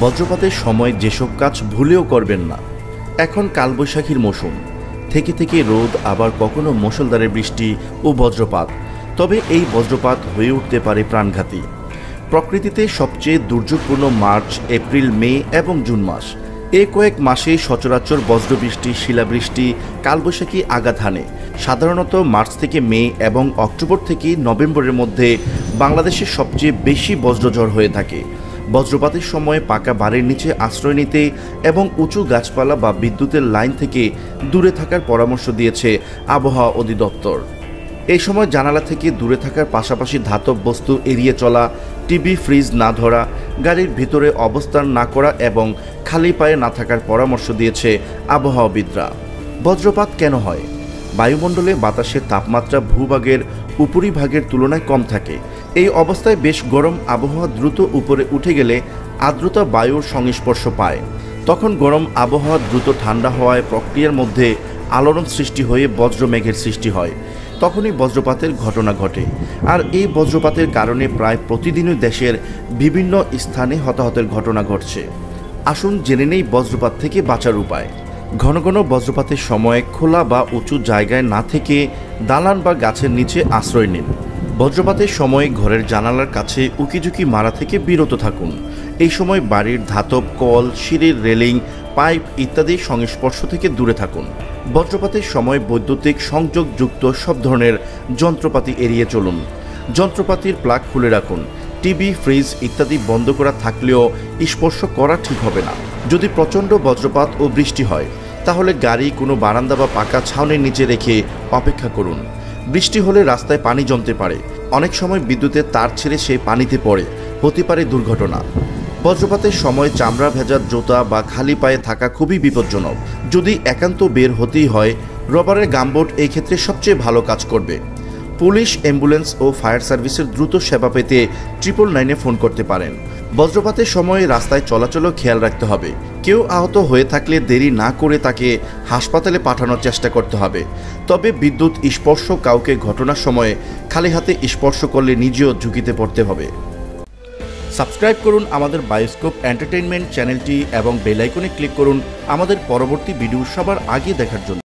বজ্রপাতের সময় যেসব কাজ ভুলেও করবেন না। এখন কালবৈশাখীর মৌসুম। থেকে থেকে রোদ, আবার কখনো মুষলধারে বৃষ্টি ও বজ্রপাত। তবে এই বজ্রপাত হয়ে উঠতে পারে প্রাণঘাতী। প্রকৃতিতে সবচেয়ে দুর্যোগপূর্ণ মার্চ, এপ্রিল, মে এবং জুন মাস। এ কয়েক মাসে সচরাচর বজ্রবৃষ্টি, শিলাবৃষ্টি, কালবৈশাখী আঘাত হানে। সাধারণত মার্চ থেকে মে এবং অক্টোবর থেকে নভেম্বরের মধ্যে বাংলাদেশের সবচেয়ে বেশি বজ্রঝড় হয়ে থাকে। বজ্রপাতের সময় পাকা বাড়ির নিচে আশ্রয় নিতে এবং উঁচু গাছপালা বা বিদ্যুতের লাইন থেকে দূরে থাকার পরামর্শ দিয়েছে আবহাওয়া অধিদপ্তর। এই সময় জানালা থেকে দূরে থাকার পাশাপাশি ধাতব বস্তু এড়িয়ে চলা, টিভি, ফ্রিজ না ধরা, গাড়ির ভিতরে অবস্থান না করা এবং খালি পায়ে না থাকার পরামর্শ দিয়েছে আবহাওয়াবিদরা। বজ্রপাত কেন হয়? বায়ুমণ্ডলে বাতাসের তাপমাত্রা ভূভাগের উপরিভাগের তুলনায় কম থাকে। এই অবস্থায় বেশ গরম আবহাওয়া দ্রুত উপরে উঠে গেলে আর্দ্রতা বায়ুর সংস্পর্শ পায়। তখন গরম আবহাওয়া দ্রুত ঠান্ডা হওয়ায় প্রক্রিয়ার মধ্যে আলোড়ন সৃষ্টি হয়ে বজ্রমেঘের সৃষ্টি হয়। তখনই বজ্রপাতের ঘটনা ঘটে। আর এই বজ্রপাতের কারণে প্রায় প্রতিদিনই দেশের বিভিন্ন স্থানে হতাহতের ঘটনা ঘটছে। আসুন জেনে নেই বজ্রপাত থেকে বাঁচার উপায়। ঘন ঘন বজ্রপাতের সময় খোলা বা উঁচু জায়গায় না থেকে দালান বা গাছের নিচে আশ্রয় নিন। বজ্রপাতের সময় ঘরের জানালার কাছে উকিঝুঁকি মারা থেকে বিরত থাকুন। এই সময় বাড়ির ধাতব কল, সিঁড়ির রেলিং, পাইপ ইত্যাদি সংস্পর্শ থেকে দূরে থাকুন। বজ্রপাতের সময় বৈদ্যুতিক সংযোগযুক্ত সব ধরনের যন্ত্রপাতি এড়িয়ে চলুন। যন্ত্রপাতির প্লাগ খুলে রাখুন। টিভি, ফ্রিজ ইত্যাদি বন্ধ করা থাকলেও স্পর্শ করা ঠিক হবে না। যদি প্রচণ্ড বজ্রপাত ও বৃষ্টি হয়, তাহলে গাড়ি কোনো বারান্দা বা পাকা ছাউনির নিচে রেখে অপেক্ষা করুন। বৃষ্টি হলে রাস্তায় পানি জমতে পারে। অনেক সময় বিদ্যুতের তার ছেড়ে সে পানিতে পড়ে। হতে পারে দুর্ঘটনা। বজ্রপাতের সময় চামড়া ভেজার জুতা বা খালি পায়ে থাকা খুবই বিপজ্জনক। যদি একান্ত বের হতেই হয়, রবারের গামবোট এই ক্ষেত্রে সবচেয়ে ভালো কাজ করবে। পুলিশ, অ্যাম্বুলেন্স ও ফায়ার সার্ভিসের দ্রুত সেবা পেতে ট্রিপল নাইনে ফোন করতে পারেন। বজ্রপাতের সময় রাস্তায় চলাচলও খেয়াল রাখতে হবে। কেউ আহত হয়ে থাকলে দেরি না করে তাকে হাসপাতালে পাঠানোর চেষ্টা করতে হবে। তবে বিদ্যুৎ স্পর্শ কাউকে ঘটনার সময়ে খালি হাতে স্পর্শ করলে নিজেও ঝুঁকিতে পড়তে হবে। সাবস্ক্রাইব করুন আমাদের বায়োস্কোপ এন্টারটেইনমেন্ট চ্যানেলটি এবং বেলাইকনে ক্লিক করুন আমাদের পরবর্তী ভিডিও সবার আগে দেখার জন্য।